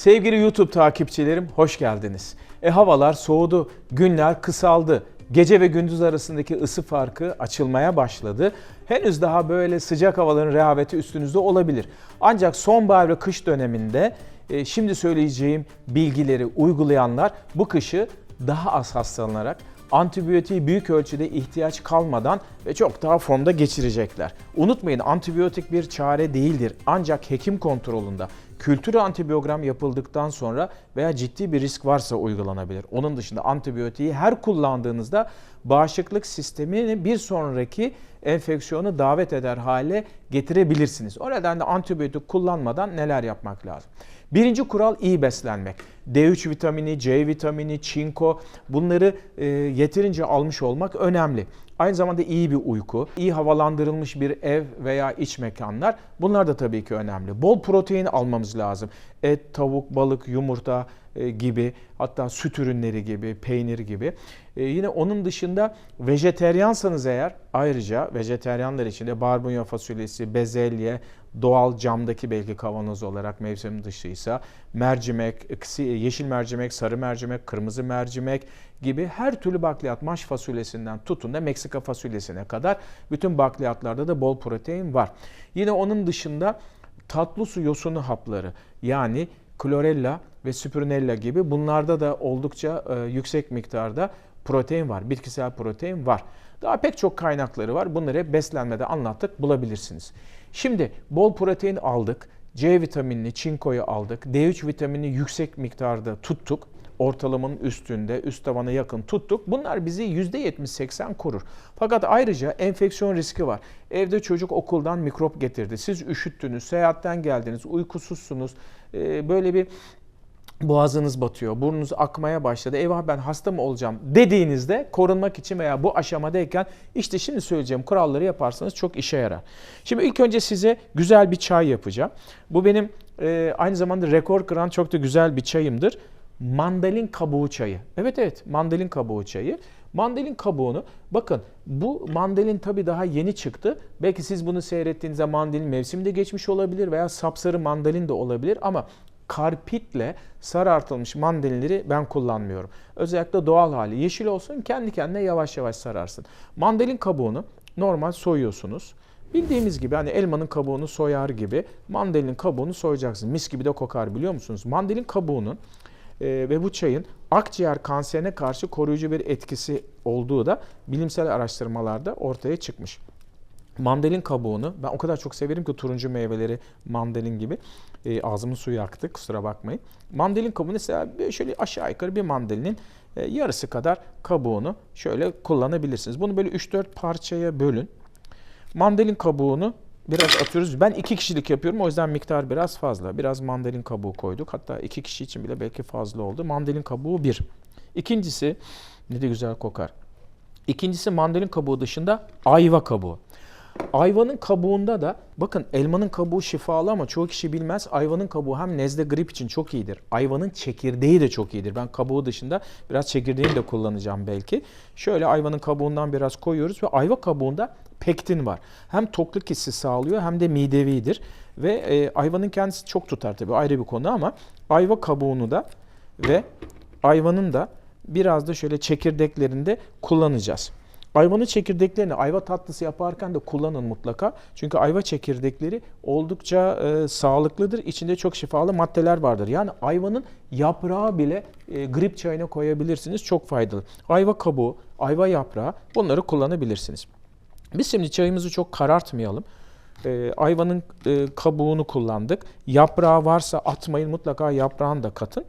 Sevgili YouTube takipçilerim hoş geldiniz. E havalar soğudu, günler kısaldı. Gece ve gündüz arasındaki ısı farkı açılmaya başladı. Henüz daha böyle sıcak havaların rehaveti üstünüzde olabilir. Ancak sonbahar ve kış döneminde e, şimdi söyleyeceğim bilgileri uygulayanlar bu kışı daha az hastalanarak antibiyotiğe büyük ölçüde ihtiyaç kalmadan ve çok daha formda geçirecekler. Unutmayın antibiyotik bir çare değildir. Ancak hekim kontrolünde kültür antibiyogram yapıldıktan sonra veya ciddi bir risk varsa uygulanabilir. Onun dışında antibiyotiği her kullandığınızda bağışıklık sistemini bir sonraki enfeksiyonu davet eder hale getirebilirsiniz. O nedenle antibiyotik kullanmadan neler yapmak lazım? Birinci kural iyi beslenmek. D3 vitamini, C vitamini, çinko bunları e, yeterince almış olmak önemli. Aynı zamanda iyi bir uyku, iyi havalandırılmış bir ev veya iç mekanlar bunlar da tabii ki önemli. Bol protein almamız lazım. Et, tavuk, balık, yumurta gibi hatta süt ürünleri gibi, peynir gibi. E, yine onun dışında vejeteryansanız eğer ayrıca vejeteryanlar için de barbunya fasulyesi, bezelye, doğal camdaki belki kavanoz olarak mevsim dışıysa mercimek, yeşil mercimek, sarı mercimek, kırmızı mercimek gibi her türlü bakliyat maş fasulyesinden tutun da Meksika fasulyesine kadar bütün bakliyatlarda da bol protein var. Yine onun dışında tatlı su yosunu hapları yani klorella ve spirulina gibi bunlarda da oldukça e, yüksek miktarda protein var. Bitkisel protein var. Daha pek çok kaynakları var. Bunları beslenmede anlattık bulabilirsiniz. Şimdi bol protein aldık. C vitaminini, çinkoyu aldık. D3 vitamini yüksek miktarda tuttuk. Ortalamanın üstünde, üst tavana yakın tuttuk. Bunlar bizi %70-80 korur. Fakat ayrıca enfeksiyon riski var. Evde çocuk okuldan mikrop getirdi. Siz üşüttünüz, seyahatten geldiniz, uykusuzsunuz. Ee, böyle bir boğazınız batıyor, burnunuz akmaya başladı, eyvah ben hasta mı olacağım dediğinizde korunmak için veya bu aşamadayken işte şimdi söyleyeceğim kuralları yaparsanız çok işe yarar. Şimdi ilk önce size güzel bir çay yapacağım. Bu benim e, aynı zamanda rekor kıran çok da güzel bir çayımdır. Mandalin kabuğu çayı. Evet evet mandalin kabuğu çayı. Mandalin kabuğunu bakın bu mandalin tabii daha yeni çıktı. Belki siz bunu seyrettiğinizde mandalin mevsimde geçmiş olabilir veya sapsarı mandalin de olabilir ama karpitle sarartılmış mandalinleri ben kullanmıyorum. Özellikle doğal hali yeşil olsun kendi kendine yavaş yavaş sararsın. Mandalin kabuğunu normal soyuyorsunuz. Bildiğimiz gibi hani elmanın kabuğunu soyar gibi mandalinin kabuğunu soyacaksınız. Mis gibi de kokar biliyor musunuz? Mandalin kabuğunun e, ve bu çayın akciğer kanserine karşı koruyucu bir etkisi olduğu da bilimsel araştırmalarda ortaya çıkmış. Mandalin kabuğunu ben o kadar çok severim ki turuncu meyveleri mandalin gibi e, ağzımın suyu aktı kusura bakmayın. Mandalin kabuğunu mesela şöyle aşağı yukarı bir mandalinin e, yarısı kadar kabuğunu şöyle kullanabilirsiniz. Bunu böyle 3-4 parçaya bölün. Mandalin kabuğunu biraz atıyoruz. Ben iki kişilik yapıyorum o yüzden miktar biraz fazla. Biraz mandalin kabuğu koyduk. Hatta iki kişi için bile belki fazla oldu. Mandalin kabuğu bir. İkincisi ne de güzel kokar. İkincisi mandalin kabuğu dışında ayva kabuğu. Ayvanın kabuğunda da bakın elmanın kabuğu şifalı ama çoğu kişi bilmez. Ayvanın kabuğu hem nezle grip için çok iyidir. Ayvanın çekirdeği de çok iyidir. Ben kabuğu dışında biraz çekirdeğini de kullanacağım belki. Şöyle ayvanın kabuğundan biraz koyuyoruz ve ayva kabuğunda pektin var. Hem tokluk hissi sağlıyor hem de midevidir. Ve e, ayvanın kendisi çok tutar tabii ayrı bir konu ama ayva kabuğunu da ve ayvanın da biraz da şöyle çekirdeklerinde kullanacağız. Ayvanın çekirdeklerini ayva tatlısı yaparken de kullanın mutlaka. Çünkü ayva çekirdekleri oldukça e, sağlıklıdır. İçinde çok şifalı maddeler vardır. Yani ayvanın yaprağı bile e, grip çayına koyabilirsiniz. Çok faydalı. Ayva kabuğu, ayva yaprağı bunları kullanabilirsiniz. Biz şimdi çayımızı çok karartmayalım. E, ayvanın e, kabuğunu kullandık. Yaprağı varsa atmayın mutlaka yaprağını da katın.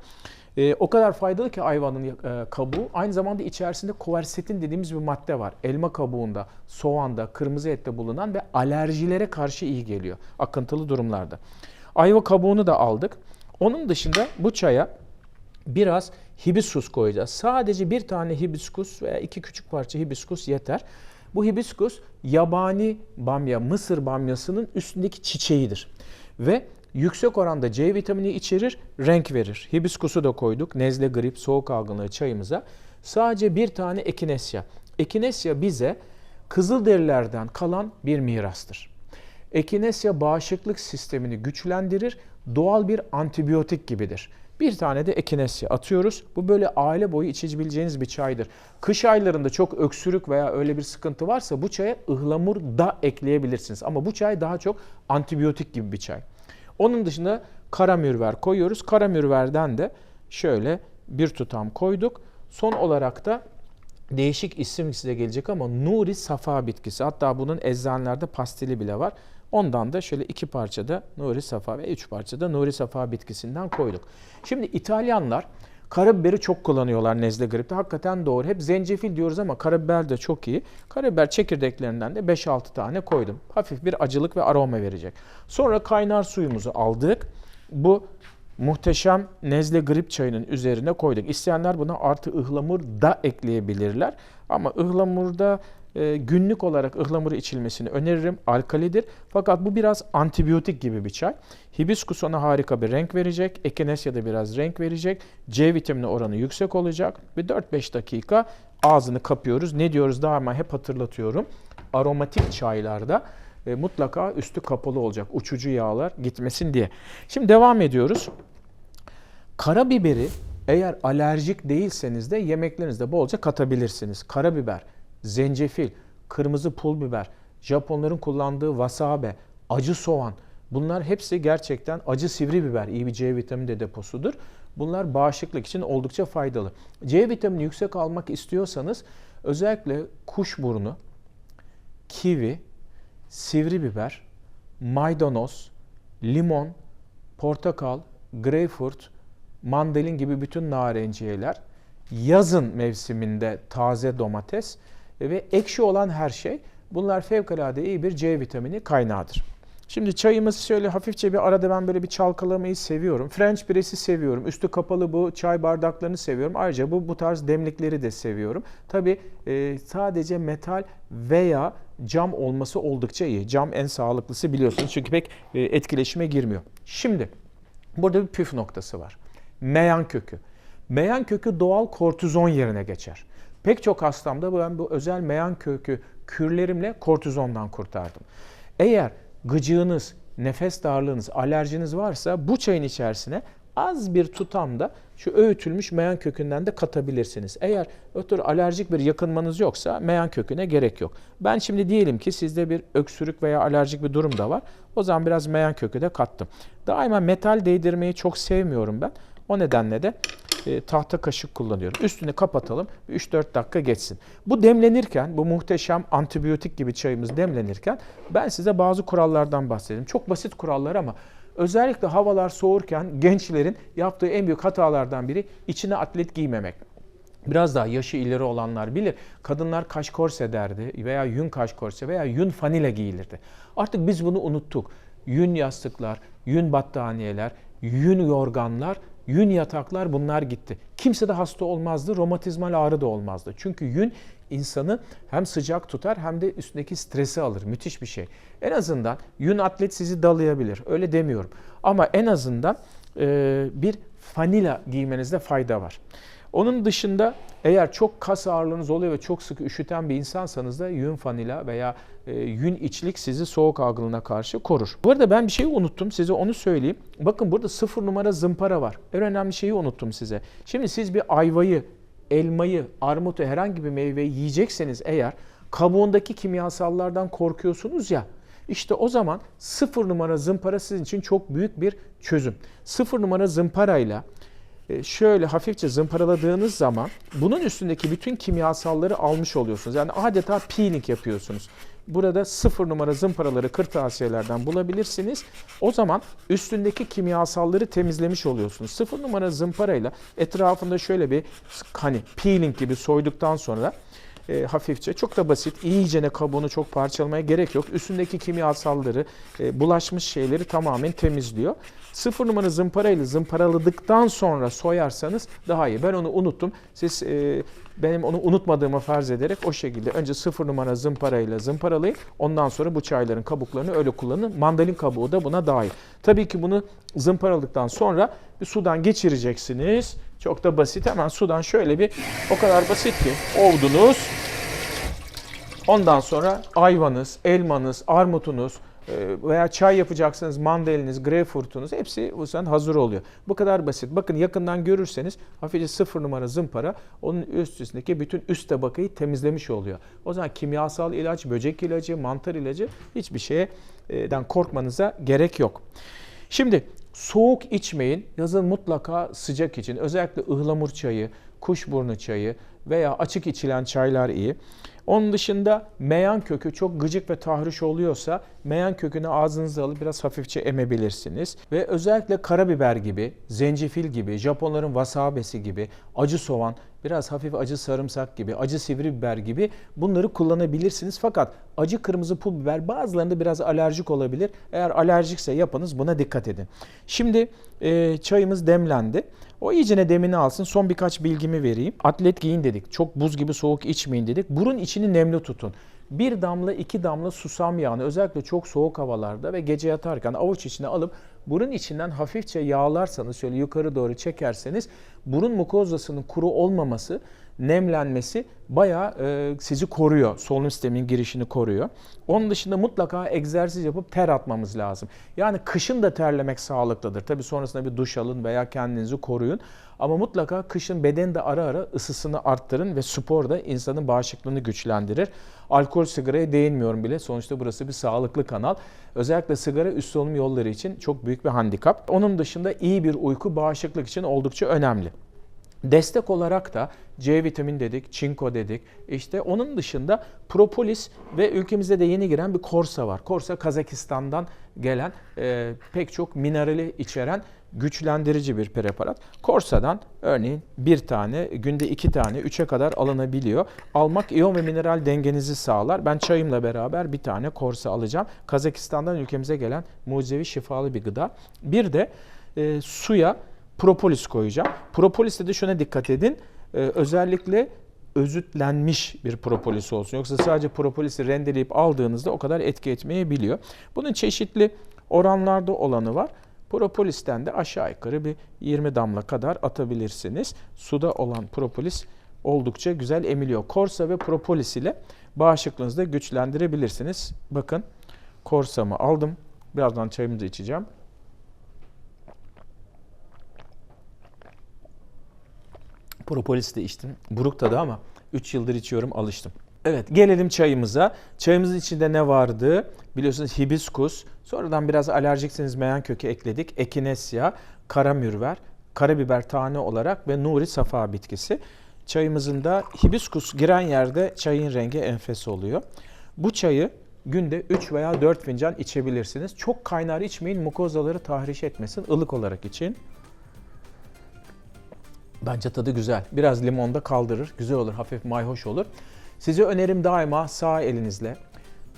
E, o kadar faydalı ki ayvanın e, kabuğu. Aynı zamanda içerisinde koversetin dediğimiz bir madde var. Elma kabuğunda, soğanda, kırmızı ette bulunan ve alerjilere karşı iyi geliyor akıntılı durumlarda. Ayva kabuğunu da aldık. Onun dışında bu çaya biraz hibiskus koyacağız. Sadece bir tane hibiskus veya iki küçük parça hibiskus yeter. Bu hibiskus yabani bamya, Mısır bamyasının üstündeki çiçeğidir. Ve yüksek oranda C vitamini içerir, renk verir. Hibiskusu da koyduk. Nezle, grip, soğuk algınlığı çayımıza. Sadece bir tane ekinesya. Ekinesya bize kızılderilerden kalan bir mirastır. Ekinesya bağışıklık sistemini güçlendirir, doğal bir antibiyotik gibidir. Bir tane de ekinesya atıyoruz. Bu böyle aile boyu içebileceğiniz bir çaydır. Kış aylarında çok öksürük veya öyle bir sıkıntı varsa bu çaya ıhlamur da ekleyebilirsiniz. Ama bu çay daha çok antibiyotik gibi bir çay. Onun dışında karamürver koyuyoruz. Karamürverden de şöyle bir tutam koyduk. Son olarak da değişik isim size gelecek ama Nuri Safa bitkisi. Hatta bunun eczanelerde pastili bile var. Ondan da şöyle iki parça da Nuri Safa ve üç parça da Nuri Safa bitkisinden koyduk. Şimdi İtalyanlar karabiberi çok kullanıyorlar nezle gripte. Hakikaten doğru. Hep zencefil diyoruz ama karabiber de çok iyi. Karabiber çekirdeklerinden de 5-6 tane koydum. Hafif bir acılık ve aroma verecek. Sonra kaynar suyumuzu aldık. Bu muhteşem nezle grip çayının üzerine koyduk. İsteyenler buna artı ıhlamur da ekleyebilirler. Ama ıhlamurda e, günlük olarak ıhlamuru içilmesini öneririm. Alkalidir. Fakat bu biraz antibiyotik gibi bir çay. Hibiskus ona harika bir renk verecek. Echinacea da biraz renk verecek. C vitamini oranı yüksek olacak. Ve 4-5 dakika ağzını kapıyoruz. Ne diyoruz daima hep hatırlatıyorum. Aromatik çaylarda e, mutlaka üstü kapalı olacak. Uçucu yağlar gitmesin diye. Şimdi devam ediyoruz. Karabiberi eğer alerjik değilseniz de yemeklerinizde bolca katabilirsiniz. Karabiber, zencefil, kırmızı pul biber, Japonların kullandığı wasabi, acı soğan bunlar hepsi gerçekten acı sivri biber iyi bir C vitamini de deposudur. Bunlar bağışıklık için oldukça faydalı. C vitamini yüksek almak istiyorsanız özellikle kuşburnu, kivi, sivri biber, maydanoz, limon, portakal, greyfurt, mandalin gibi bütün narenciyeler, yazın mevsiminde taze domates ve ekşi olan her şey bunlar fevkalade iyi bir C vitamini kaynağıdır. Şimdi çayımız şöyle hafifçe bir arada ben böyle bir çalkalamayı seviyorum. French press'i seviyorum. Üstü kapalı bu çay bardaklarını seviyorum. Ayrıca bu bu tarz demlikleri de seviyorum. Tabii e, sadece metal veya cam olması oldukça iyi. Cam en sağlıklısı biliyorsunuz çünkü pek e, etkileşime girmiyor. Şimdi burada bir püf noktası var. Meyan kökü. Meyan kökü doğal kortizon yerine geçer. Pek çok hastamda ben bu özel meyan kökü kürlerimle kortizondan kurtardım. Eğer gıcığınız, nefes darlığınız, alerjiniz varsa bu çayın içerisine az bir tutamda şu öğütülmüş meyan kökünden de katabilirsiniz. Eğer ötür alerjik bir yakınmanız yoksa meyan köküne gerek yok. Ben şimdi diyelim ki sizde bir öksürük veya alerjik bir durum da var. O zaman biraz meyan kökü de kattım. Daima metal değdirmeyi çok sevmiyorum ben. O nedenle de e, tahta kaşık kullanıyorum. Üstünü kapatalım. 3-4 dakika geçsin. Bu demlenirken, bu muhteşem antibiyotik gibi çayımız demlenirken ben size bazı kurallardan bahsedeyim. Çok basit kurallar ama özellikle havalar soğurken gençlerin yaptığı en büyük hatalardan biri içine atlet giymemek. Biraz daha yaşı ileri olanlar bilir. Kadınlar kaş korse derdi veya yün kaş korse veya yün fanile giyilirdi. Artık biz bunu unuttuk. Yün yastıklar, yün battaniyeler, yün yorganlar Yün yataklar bunlar gitti. Kimse de hasta olmazdı, romatizmal ağrı da olmazdı. Çünkü yün insanı hem sıcak tutar hem de üstündeki stresi alır. Müthiş bir şey. En azından yün atlet sizi dalayabilir. Öyle demiyorum. Ama en azından e, bir fanila giymenizde fayda var. Onun dışında eğer çok kas ağırlığınız oluyor ve çok sık üşüten bir insansanız da yün fanila veya e, yün içlik sizi soğuk algınlığına karşı korur. Bu arada ben bir şeyi unuttum size onu söyleyeyim. Bakın burada sıfır numara zımpara var. En önemli şeyi unuttum size. Şimdi siz bir ayvayı, elmayı, armutu herhangi bir meyveyi yiyecekseniz eğer kabuğundaki kimyasallardan korkuyorsunuz ya işte o zaman sıfır numara zımpara sizin için çok büyük bir çözüm. Sıfır numara zımparayla e, şöyle hafifçe zımparaladığınız zaman bunun üstündeki bütün kimyasalları almış oluyorsunuz. Yani adeta peeling yapıyorsunuz. Burada sıfır numara zımparaları kırtasiyelerden bulabilirsiniz. O zaman üstündeki kimyasalları temizlemiş oluyorsunuz. Sıfır numara zımparayla etrafında şöyle bir hani peeling gibi soyduktan sonra e, hafifçe çok da basit iyicene kabuğunu çok parçalamaya gerek yok. Üstündeki kimyasalları e, bulaşmış şeyleri tamamen temizliyor. Sıfır numara zımparayla zımparaladıktan sonra soyarsanız daha iyi. Ben onu unuttum. Siz e, benim onu unutmadığımı farz ederek o şekilde önce sıfır numara zımparayla zımparalayın. Ondan sonra bu çayların kabuklarını öyle kullanın. Mandalin kabuğu da buna dahil. Tabii ki bunu zımparaladıktan sonra bir sudan geçireceksiniz. Çok da basit. Hemen sudan şöyle bir o kadar basit ki ovdunuz. Ondan sonra ayvanız, elmanız, armutunuz, Ee, veya çay yapacaksınız, mandaliniz, greyfurtunuz hepsi bu yüzden hazır oluyor. Bu kadar basit. Bakın yakından görürseniz hafifçe sıfır numara zımpara onun üst üstündeki bütün üst tabakayı temizlemiş oluyor. O zaman kimyasal ilaç, böcek ilacı, mantar ilacı hiçbir şeyden korkmanıza gerek yok. Şimdi soğuk içmeyin. Yazın mutlaka sıcak için. Özellikle ıhlamur çayı, kuşburnu çayı veya açık içilen çaylar iyi. Onun dışında meyan kökü çok gıcık ve tahriş oluyorsa meyan kökünü ağzınıza alıp biraz hafifçe emebilirsiniz. Ve özellikle karabiber gibi, zencefil gibi, Japonların wasabesi gibi, acı soğan, biraz hafif acı sarımsak gibi, acı sivri biber gibi bunları kullanabilirsiniz. Fakat acı kırmızı pul biber bazılarında biraz alerjik olabilir. Eğer alerjikse yapınız buna dikkat edin. Şimdi e, çayımız demlendi. O iyicene demini alsın. Son birkaç bilgimi vereyim. Atlet giyin dedik. Çok buz gibi soğuk içmeyin dedik. Burun içini nemli tutun. Bir damla iki damla susam yağını özellikle çok soğuk havalarda ve gece yatarken avuç içine alıp burun içinden hafifçe yağlarsanız şöyle yukarı doğru çekerseniz burun mukozasının kuru olmaması nemlenmesi bayağı e, sizi koruyor. Solunum sisteminin girişini koruyor. Onun dışında mutlaka egzersiz yapıp ter atmamız lazım. Yani kışın da terlemek sağlıklıdır. Tabii sonrasında bir duş alın veya kendinizi koruyun. Ama mutlaka kışın beden de ara ara ısısını arttırın ve spor da insanın bağışıklığını güçlendirir. Alkol sigaraya değinmiyorum bile. Sonuçta burası bir sağlıklı kanal. Özellikle sigara üst solunum yolları için çok büyük bir handikap. Onun dışında iyi bir uyku bağışıklık için oldukça önemli. Destek olarak da C vitamini dedik, çinko dedik. İşte onun dışında propolis ve ülkemize de yeni giren bir korsa var. Korsa Kazakistan'dan gelen e, pek çok minerali içeren güçlendirici bir preparat. Korsa'dan örneğin bir tane, günde iki tane, üçe kadar alınabiliyor. Almak iyon ve mineral dengenizi sağlar. Ben çayımla beraber bir tane Korsa alacağım. Kazakistan'dan ülkemize gelen mucizevi şifalı bir gıda. Bir de e, suya propolis koyacağım. Propolis'te de şuna dikkat edin. Ee, özellikle özütlenmiş bir propolis olsun. Yoksa sadece propolisi rendeleyip aldığınızda o kadar etki etmeyebiliyor. Bunun çeşitli oranlarda olanı var. Propolis'ten de aşağı yukarı bir 20 damla kadar atabilirsiniz. Suda olan propolis oldukça güzel emiliyor. Korsa ve propolis ile bağışıklığınızı da güçlendirebilirsiniz. Bakın korsamı aldım. Birazdan çayımı da içeceğim. Propolis de içtim. Buruk tadı ama 3 yıldır içiyorum alıştım. Evet gelelim çayımıza. Çayımızın içinde ne vardı? Biliyorsunuz hibiskus. Sonradan biraz alerjikseniz meyan kökü ekledik. Ekinesya, karamürver, karabiber tane olarak ve nuri safa bitkisi. Çayımızın da hibiskus giren yerde çayın rengi enfes oluyor. Bu çayı günde 3 veya 4 fincan içebilirsiniz. Çok kaynar içmeyin mukozaları tahriş etmesin. ılık olarak için. Bence tadı güzel. Biraz limonda kaldırır. Güzel olur. Hafif mayhoş olur. Size önerim daima sağ elinizle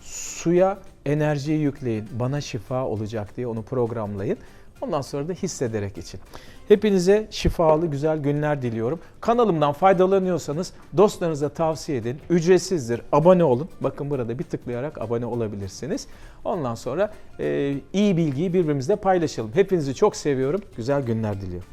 suya enerjiyi yükleyin. Bana şifa olacak diye onu programlayın. Ondan sonra da hissederek için. Hepinize şifalı güzel günler diliyorum. Kanalımdan faydalanıyorsanız dostlarınıza tavsiye edin. Ücretsizdir. Abone olun. Bakın burada bir tıklayarak abone olabilirsiniz. Ondan sonra e, iyi bilgiyi birbirimizle paylaşalım. Hepinizi çok seviyorum. Güzel günler diliyorum.